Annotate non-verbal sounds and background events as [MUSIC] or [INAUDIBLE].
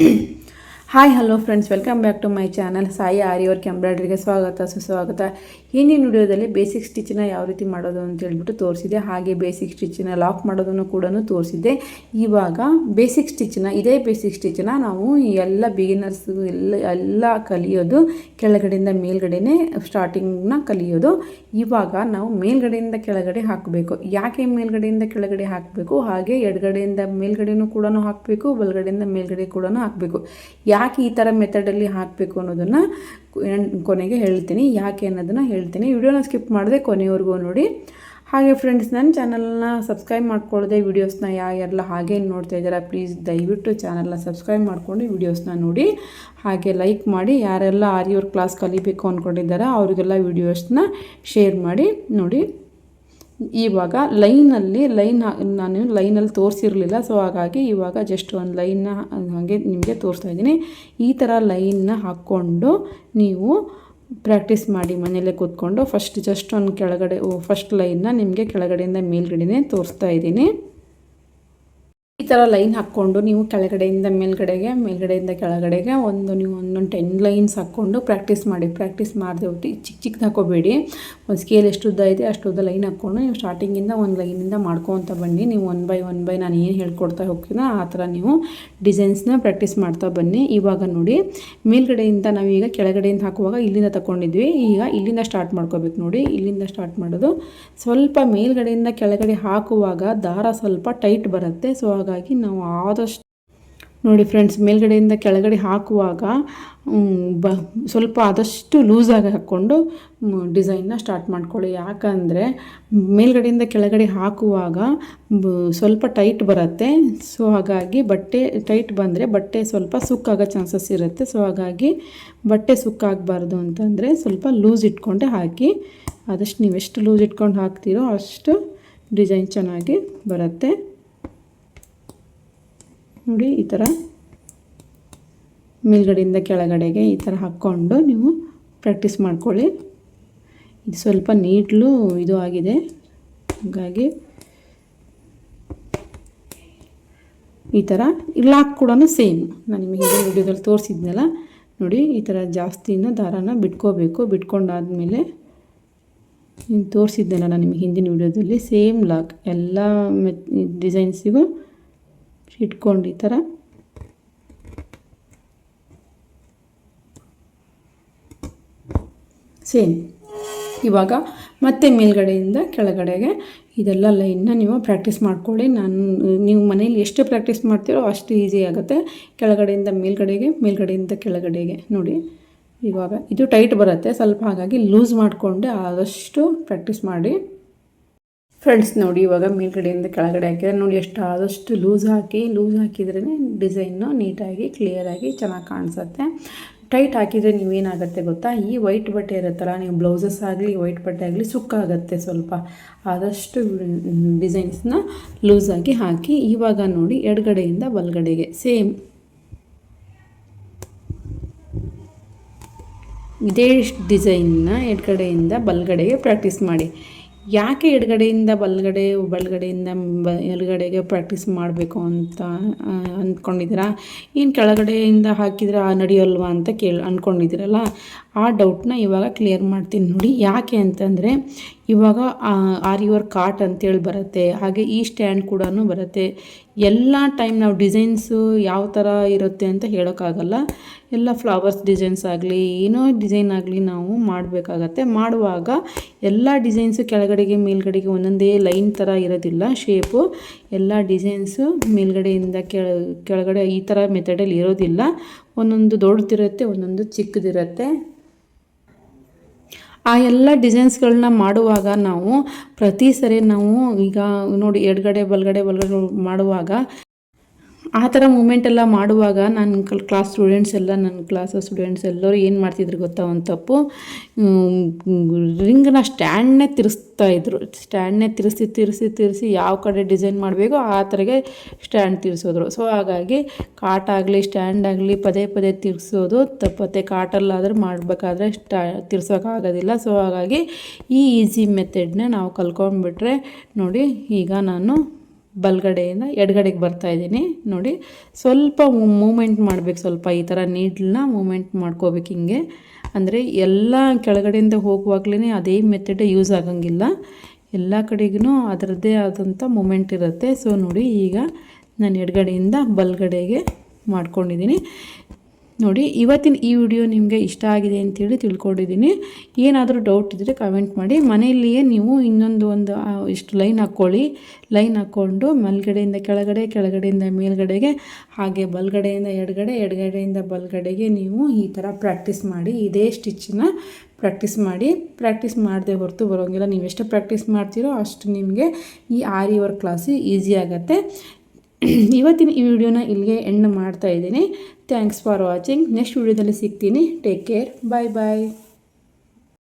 Mm. [CLEARS THROAT] Hi hello friends welcome back to my channel Sai aari work ಎಂಬ್ರಾಯ್ಡ್ರಿಗೆ ಸ್ವಾಗತ, ಸುಸ್ವಾಗತ. ಹಿಂದಿನ ವಿಡಿಯೋದಲ್ಲಿ ಬೇಸಿಕ್ ಸ್ಟಿಚ್ನ ಯಾವ ರೀತಿ ಮಾಡೋದು ಅಂತ ಹೇಳ್ಬಿಟ್ಟು ತೋರಿಸಿದೆ. ಹಾಗೆ ಬೇಸಿಕ್ ಸ್ಟಿಚ್ನ ಲಾಕ್ ಮಾಡೋದನ್ನು ಕೂಡ ತೋರಿಸಿದ್ದೆ ಇವಾಗ ಬೇಸಿಕ್ ಸ್ಟಿಚ್ನ ಇದೇ ಬೇಸಿಕ್ ಸ್ಟಿಚ್ನ ನಾವು ಎಲ್ಲ ಬಿಗಿನರ್ಸ್ ಎಲ್ಲ ಎಲ್ಲ ಕಲಿಯೋದು, ಕೆಳಗಡೆಯಿಂದ ಮೇಲ್ಗಡೆನೇ ಸ್ಟಾರ್ಟಿಂಗ್ನ ಕಲಿಯೋದು. ಇವಾಗ ನಾವು ಮೇಲ್ಗಡೆಯಿಂದ ಕೆಳಗಡೆ ಹಾಕಬೇಕು. ಯಾಕೆ ಮೇಲ್ಗಡೆಯಿಂದ ಕೆಳಗಡೆ ಹಾಕಬೇಕು? ಹಾಗೆ ಎಡಗಡೆಯಿಂದ ಮೇಲ್ಗಡೆನೂ ಕೂಡ ಹಾಕಬೇಕು ಬಲಗಡೆಯಿಂದ ಮೇಲ್ಗಡೆ ಕೂಡ ಹಾಕಬೇಕು. ಯಾಕೆ ಈ ಥರ ಮೆಥಡಲ್ಲಿ ಹಾಕಬೇಕು ಅನ್ನೋದನ್ನು ಕೊನೆಗೆ ಹೇಳ್ತೀನಿ. ಯಾಕೆ ಅನ್ನೋದನ್ನು ಹೇಳ್ತೀನಿ. ವಿಡಿಯೋನ ಸ್ಕಿಪ್ ಮಾಡಿದೆ ಕೊನೆಯವರೆಗೂ ನೋಡಿ. ಹಾಗೆ ಫ್ರೆಂಡ್ಸ್ ನನ್ನ ಚಾನಲ್ನ ಸಬ್ಸ್ಕ್ರೈಬ್ ಮಾಡ್ಕೊಳ್ಳದೆ ವೀಡಿಯೋಸ್ನ ಯಾರೆಲ್ಲ ಹಾಗೆ ನೋಡ್ತಾ ಇದ್ದೀರಾ ಪ್ಲೀಸ್ ದಯವಿಟ್ಟು ಚಾನಲ್ನ ಸಬ್ಸ್ಕ್ರೈಬ್ ಮಾಡ್ಕೊಂಡು ವೀಡಿಯೋಸ್ನ ನೋಡಿ. ಹಾಗೆ ಲೈಕ್ ಮಾಡಿ, ಯಾರೆಲ್ಲ ಆರಿಯೋರ್ ಕ್ಲಾಸ್ ಕಲಿಬೇಕು ಅಂದ್ಕೊಂಡಿದ್ದಾರೆ ಅವರಿಗೆಲ್ಲ ವೀಡಿಯೋಸ್ನ ಶೇರ್ ಮಾಡಿ, ನೋಡಿ. ಇವಾಗ ಲೈನಲ್ಲಿ, ಲೈನ್ ನಾನು ಲೈನಲ್ಲಿ ತೋರಿಸಿರಲಿಲ್ಲ. ಸೊ ಹಾಗಾಗಿ ಇವಾಗ ಜಸ್ಟ್ ಒಂದು ಲೈನ್ನ ಹಾಗೆ ನಿಮಗೆ ತೋರಿಸ್ತಾ ಇದ್ದೀನಿ. ಈ ಥರ ಲೈನ್ನ ಹಾಕ್ಕೊಂಡು ನೀವು ಪ್ರಾಕ್ಟೀಸ್ ಮಾಡಿ ಮನೆಯಲ್ಲೇ ಕೂತ್ಕೊಂಡು ಫಸ್ಟ್ ಜಸ್ಟ್ ಒಂದು ಕೆಳಗಡೆ ಫಸ್ಟ್ ಲೈನ್ನ ನಿಮಗೆ ಕೆಳಗಡೆಯಿಂದ ಮೇಲ್ಗಡೆನೇ ತೋರಿಸ್ತಾ ಇದ್ದೀನಿ. ಈ ಥರ ಲೈನ್ ಹಾಕ್ಕೊಂಡು ನೀವು ಕೆಳಗಡೆಯಿಂದ ಮೇಲ್ಗಡೆಗೆ, ಮೇಲ್ಗಡೆಯಿಂದ ಕೆಳಗಡೆಗೆ ಒಂದು ನೀವು ಒಂದೊಂದು ಟೆನ್ ಲೈನ್ಸ್ ಹಾಕ್ಕೊಂಡು ಪ್ರಾಕ್ಟೀಸ್ ಮಾಡಿ ಪ್ರಾಕ್ಟೀಸ್ ಮಾಡಿದೆ ಹೋಗಿ ಚಿಕ್ಕ ಚಿಕ್ಕದು ಹಾಕೋಬೇಡಿ. ಒಂದು ಸ್ಕೇಲ್ ಎಷ್ಟು ಉದ್ದ ಇದೆ ಅಷ್ಟು ಉದ್ದ ಲೈನ್ ಹಾಕ್ಕೊಂಡು ನೀವು ಸ್ಟಾರ್ಟಿಂಗಿಂದ ಒಂದು ಲೈನಿಂದ ಮಾಡ್ಕೊತ ಬನ್ನಿ. ನೀವು ಒನ್ ಬೈ ಒನ್ ಬೈ ನಾನು ಏನು ಹೇಳ್ಕೊಡ್ತಾ ಹೋಗ್ತೀನೋ ಆ ಥರ ನೀವು ಡಿಸೈನ್ಸ್ನ ಪ್ರಾಕ್ಟೀಸ್ ಮಾಡ್ತಾ ಬನ್ನಿ. ಇವಾಗ ನೋಡಿ, ಮೇಲ್ಗಡೆಯಿಂದ ನಾವೀಗ ಕೆಳಗಡೆಯಿಂದ ಹಾಕುವಾಗ ಇಲ್ಲಿಂದ ತಗೊಂಡಿದ್ವಿ ಈಗ ಇಲ್ಲಿಂದ ಸ್ಟಾರ್ಟ್ ಮಾಡ್ಕೋಬೇಕು ನೋಡಿ. ಇಲ್ಲಿಂದ ಸ್ಟಾರ್ಟ್ ಮಾಡೋದು ಸ್ವಲ್ಪ ಮೇಲ್ಗಡೆಯಿಂದ ಕೆಳಗಡೆ ಹಾಕುವಾಗ ದಾರ ಸ್ವಲ್ಪ ಟೈಟ್ ಬರುತ್ತೆ. ಸೊ ಹಾಗಾಗಿ ನಾವು ಆದಷ್ಟು ನೋಡಿ ಫ್ರೆಂಡ್ಸ್ ಮೇಲ್ಗಡೆಯಿಂದ ಕೆಳಗಡೆ ಹಾಕುವಾಗ ಬ, ಸ್ವಲ್ಪ ಆದಷ್ಟು ಲೂಸಾಗಿ ಹಾಕ್ಕೊಂಡು ಡಿಸೈನ್ನ ಸ್ಟಾರ್ಟ್ ಮಾಡ್ಕೊಳ್ಳಿ. ಯಾಕಂದರೆ ಮೇಲ್ಗಡೆಯಿಂದ ಕೆಳಗಡೆ ಹಾಕುವಾಗ ಸ್ವಲ್ಪ ಟೈಟ್ ಬರುತ್ತೆ. ಸೊ ಹಾಗಾಗಿ ಬಟ್ಟೆ ಟೈಟ್ ಬಂದರೆ ಬಟ್ಟೆ ಸ್ವಲ್ಪ ಸುಕ್ಕಾಗೋ ಚಾನ್ಸಸ್ ಇರುತ್ತೆ. ಸೊ ಹಾಗಾಗಿ ಬಟ್ಟೆ ಸುಕ್ಕಾಗಬಾರ್ದು ಅಂತಂದರೆ ಸ್ವಲ್ಪ ಲೂಸ್ ಇಟ್ಕೊಂಡೆ ಹಾಕಿ, ಆದಷ್ಟು ನೀವು ಎಷ್ಟು ಲೂಸ್ ಇಟ್ಕೊಂಡು ಹಾಕ್ತೀರೋ ಅಷ್ಟು ಡಿಸೈನ್ ಚೆನ್ನಾಗಿ ಬರುತ್ತೆ. ನೋಡಿ, ಈ ಥರ ಮೇಲ್ಗಡೆಯಿಂದ ಕೆಳಗಡೆಗೆ ಈ ಥರ ಹಾಕ್ಕೊಂಡು ನೀವು ಪ್ರಾಕ್ಟೀಸ್ ಮಾಡ್ಕೊಳ್ಳಿ. ಇದು ಸ್ವಲ್ಪ ನೀಟ್ಲು ಇದು ಆಗಿದೆ. ಹಾಗಾಗಿ ಈ ಥರ ಲಾಕ್ ಕೂಡ ಸೇಮ್ ನಾನು ನಿಮಗೆ ವಿಡಿಯೋದಲ್ಲಿ ತೋರಿಸಿದ್ನಲ್ಲ, ನೋಡಿ, ಈ ಥರ ಜಾಸ್ತಿನ ದಾರಾನ ಬಿಟ್ಕೋಬೇಕು. ಬಿಟ್ಕೊಂಡಾದಮೇಲೆ ನೀನು ತೋರಿಸಿದ್ನಲ್ಲ ನಾನು ನಿಮಗೆ ಹಿಂದಿನ ವಿಡಿಯೋದಲ್ಲಿ ಸೇಮ್ ಲಾಕ್ ಎಲ್ಲ ಮೆತ್ ಡಿಸೈನ್ಸಿಗೂ ಇಟ್ಕೊಂಡು ಈ ಥರ. ಸೇಮ್ ಇವಾಗ ಮತ್ತೆ ಮೇಲ್ಗಡೆಯಿಂದ ಕೆಳಗಡೆಗೆ ಇದೆಲ್ಲ ಲೈನ್ನ ನೀವು ಪ್ರಾಕ್ಟೀಸ್ ಮಾಡ್ಕೊಳ್ಳಿ. ನಾನು, ನೀವು ಮನೇಲಿ ಎಷ್ಟು ಪ್ರಾಕ್ಟೀಸ್ ಮಾಡ್ತೀರೋ ಅಷ್ಟು ಈಸಿ ಆಗುತ್ತೆ. ಕೆಳಗಡೆಯಿಂದ ಮೇಲ್ಗಡೆಗೆ, ಮೇಲ್ಗಡೆಯಿಂದ ಕೆಳಗಡೆಗೆ. ನೋಡಿ, ಇವಾಗ ಇದು ಟೈಟ್ ಬರುತ್ತೆ. ಸ್ವಲ್ಪ ಹಾಗಾಗಿ ಲೂಸ್ ಮಾಡಿಕೊಂಡೆ ಆದಷ್ಟು ಪ್ರಾಕ್ಟೀಸ್ ಮಾಡಿ. ಫ್ರೆಂಡ್ಸ್ ನೋಡಿ, ಇವಾಗ ಮೇಲ್ಗಡೆಯಿಂದ ಕೆಳಗಡೆ ಹಾಕಿದ್ರೆ ನೋಡಿ ಎಷ್ಟು ಆದಷ್ಟು ಲೂಸ್ ಹಾಕಿ ಲೂಸ್ ಹಾಕಿದ್ರೇ ಡಿಸೈನು ನೀಟಾಗಿ ಕ್ಲಿಯರಾಗಿ ಚೆನ್ನಾಗಿ ಕಾಣಿಸುತ್ತೆ. ಟೈಟ್ ಹಾಕಿದರೆ ನೀವೇನಾಗುತ್ತೆ ಗೊತ್ತಾ? ಈ ವೈಟ್ ಬಟ್ಟೆ ಇರುತ್ತಲ್ಲ, ನೀವು ಬ್ಲೌಸಸ್ ಆಗಲಿ ವೈಟ್ ಬಟ್ಟೆ ಆಗಲಿ ಸುಕ್ಕಾಗತ್ತೆ ಸ್ವಲ್ಪ. ಆದಷ್ಟು ಡಿಸೈನ್ಸ್ನ ಲೂಸಾಗಿ ಹಾಕಿ, ಇವಾಗ ನೋಡಿ, ಎಡಗಡೆಯಿಂದ ಬಲಗಡೆಗೆ ಸೇಮ್ ಇದೇ ಡಿಸೈನ್ನ ಎಡಗಡೆಯಿಂದ ಬಲಗಡೆಗೆ ಪ್ರಾಕ್ಟೀಸ್ ಮಾಡಿ. ಯಾಕೆ ಎಡಗಡೆಯಿಂದ ಬಲಗಡೆ, ಬಲಗಡೆಯಿಂದ ಬ ಎಡಗಡೆಗೆ ಪ್ರಾಕ್ಟೀಸ್ ಮಾಡಬೇಕು ಅಂತ ಅಂದ್ಕೊಂಡಿದ್ದೀರಾ ಏನು ಕೆಳಗಡೆಯಿಂದ ಹಾಕಿದ್ರೆ ನಡೆಯೋಲ್ವಾ ಅಂತ ಕೇಳಿ ಅಂದ್ಕೊಂಡಿದ್ದೀರಲ್ಲ ಆ ಡೌಟ್ನ ಇವಾಗ ಕ್ಲಿಯರ್ ಮಾಡ್ತೀನಿ ನೋಡಿ. ಯಾಕೆ ಅಂತಂದರೆ ಇವಾಗ ಆರ್ ಯುವರ್ ಕಾಟ್ ಅಂತೇಳಿ ಬರುತ್ತೆ, ಹಾಗೆ ಈ ಸ್ಟ್ಯಾಂಡ್ ಕೂಡ ಬರುತ್ತೆ. ಎಲ್ಲ ಟೈಮ್ ನಾವು ಡಿಸೈನ್ಸು ಯಾವ ಥರ ಇರುತ್ತೆ ಅಂತ ಹೇಳೋಕ್ಕಾಗಲ್ಲ. ಎಲ್ಲ ಫ್ಲವರ್ಸ್ ಡಿಸೈನ್ಸ್ ಆಗಲಿ, ಏನೋ ಡಿಸೈನ್ ಆಗಲಿ ನಾವು ಮಾಡಬೇಕಾಗತ್ತೆ. ಮಾಡುವಾಗ ಎಲ್ಲ ಡಿಸೈನ್ಸು ಕೆಳಗಡೆಗೆ, ಮೇಲ್ಗಡೆಗೆ ಒಂದೊಂದೇ ಲೈನ್ ಥರ ಇರೋದಿಲ್ಲ, ಶೇಪು. ಎಲ್ಲ ಡಿಸೈನ್ಸು ಮೇಲ್ಗಡೆಯಿಂದ ಕೆಳ, ಕೆಳಗಡೆ ಈ ಥರ ಮೆಥಡಲ್ಲಿ ಇರೋದಿಲ್ಲ. ಒಂದೊಂದು ದೊಡ್ಡದಿರುತ್ತೆ, ಒಂದೊಂದು ಚಿಕ್ಕದಿರುತ್ತೆ. ಆ ಎಲ್ಲ ಡಿಸೈನ್ಸ್ಗಳನ್ನ ಮಾಡುವಾಗ ನಾವು ಪ್ರತಿ ಸರಿ ನಾವು ಈಗ ನೋಡಿ ಎಡಗಡೆ ಬಲಗಡೆ ಬಲಗಡೆ ಮಾಡುವಾಗ ಆ ಥರ ಮೂಮೆಂಟ್ ಎಲ್ಲ ಮಾಡುವಾಗ ನನ್ನ ಕ್ಲಾಸ್ ಸ್ಟೂಡೆಂಟ್ಸ್ ಎಲ್ಲ ನನ್ನ ಕ್ಲಾಸ್ ಸ್ಟೂಡೆಂಟ್ಸ್ ಎಲ್ಲರೂ ಏನು ಮಾಡ್ತಿದ್ರು ಗೊತ್ತಾ? ಒಂದು ತಪ್ಪು ರಿಂಗ್ನ ಸ್ಟ್ಯಾಂಡ್ನೇ ತಿರ್ಸ್ತಾ ಇದ್ರು. ಸ್ಟ್ಯಾಂಡ್ನೇ ತಿರ್ಸಿ ತಿರ್ಸಿ ತಿರ್ಸಿ ಯಾವ ಕಡೆ ಡಿಸೈನ್ ಮಾಡಬೇಕು ಆ ಥರಗೆ ಸ್ಟ್ಯಾಂಡ್ ತಿರ್ಸೋದ್ರು. ಸೊ ಹಾಗಾಗಿ ಕಾಟ್ ಆಗಲಿ ಸ್ಟ್ಯಾಂಡ್ ಆಗಲಿ ಪದೇ ಪದೇ ತಿರ್ಸೋದು ತಪ್ಪತ್ತೆ. ಕಾಟಲ್ಲಾದರೂ ಮಾಡಬೇಕಾದ್ರೆ ಸ್ಟಾ ತಿರ್ಸೋಕ್ಕಾಗೋದಿಲ್ಲ ಸೊ ಹಾಗಾಗಿ ಈ ಈಸಿ ಮೆಥಡ್ನ ನಾವು ಕಲ್ಕೊಂಡ್ಬಿಟ್ರೆ ನೋಡಿ, ಈಗ ನಾನು ಬಲ್ಗಡೆಯಿಂದ ಎಡಗಡೆಗೆ ಬರ್ತಾ ಇದ್ದೀನಿ. ನೋಡಿ, ಸ್ವಲ್ಪ ಮೂಮೆಂಟ್ ಮಾಡಬೇಕು, ಸ್ವಲ್ಪ ಈ ಥರ ನೀಡ್ಲನ್ನ ಮೂಮೆಂಟ್ ಮಾಡ್ಕೋಬೇಕು ಹಿಂಗೆ. ಅಂದರೆ ಎಲ್ಲ ಕೆಳಗಡೆಯಿಂದ ಹೋಗುವಾಗ್ಲೇ ಅದೇ ಮೆಥಡ್ ಯೂಸ್ ಆಗಂಗಿಲ್ಲ. ಎಲ್ಲ ಕಡೆಗೂ ಅದರದ್ದೇ ಆದಂಥ ಮೂಮೆಂಟ್ ಇರುತ್ತೆ. ಸೊ ನೋಡಿ, ಈಗ ನಾನು ಎಡಗಡೆಯಿಂದ ಬಲ್ಗಡೆಗೆ ಮಾಡ್ಕೊಂಡಿದ್ದೀನಿ. ನೋಡಿ, ಇವತ್ತಿನ ಈ ವಿಡಿಯೋ ನಿಮಗೆ ಇಷ್ಟ ಆಗಿದೆ ಅಂತೇಳಿ ತಿಳ್ಕೊಂಡಿದ್ದೀನಿ. ಏನಾದರೂ ಡೌಟ್ ಇದ್ದರೆ ಕಮೆಂಟ್ ಮಾಡಿ. ಮನೆಯಲ್ಲಿಯೇ ನೀವು ಇನ್ನೊಂದು ಒಂದು ಇಷ್ಟು ಲೈನ್ ಹಾಕ್ಕೊಳ್ಳಿ ಲೈನ್ ಹಾಕ್ಕೊಂಡು ಮೇಲ್ಗಡೆಯಿಂದ ಕೆಳಗಡೆ, ಕೆಳಗಡೆಯಿಂದ ಮೇಲ್ಗಡೆಗೆ, ಹಾಗೆ ಬಲ್ಗಡೆಯಿಂದ ಎಡಗಡೆ, ಎಡಗಡೆಯಿಂದ ಬಲ್ಗಡೆಗೆ ನೀವು ಈ ಥರ ಪ್ರಾಕ್ಟೀಸ್ ಮಾಡಿ, ಇದೇ ಸ್ಟಿಚ್ಚನ್ನ ಪ್ರಾಕ್ಟೀಸ್ ಮಾಡಿ. ಪ್ರಾಕ್ಟೀಸ್ ಮಾಡದೆ ಹೊರತು ಬರೋಂಗಿಲ್ಲ. ನೀವು ಎಷ್ಟು ಪ್ರಾಕ್ಟೀಸ್ ಮಾಡ್ತೀರೋ ಅಷ್ಟು ನಿಮಗೆ ಈ ಆರಿ ವರ್ಕ್ ಕ್ಲಾಸು ಈಸಿ ಆಗುತ್ತೆ. [CLEARS THROAT] ಇವತ್ತಿನ ಈ ವಿಡಿಯೋನ ಇಲ್ಲಿಗೆ ಎಂಡ್ ಮಾಡ್ತಾ ಇದ್ದೀನಿ. ಥ್ಯಾಂಕ್ಸ್ ಫಾರ್ ವಾಚಿಂಗ್ ನೆಕ್ಸ್ಟ್ ವಿಡಿಯೋದಲ್ಲಿ ಸಿಗ್ತೀನಿ. ಟೇಕ್ ಕೇರ್ ಬಾಯ್ ಬಾಯ್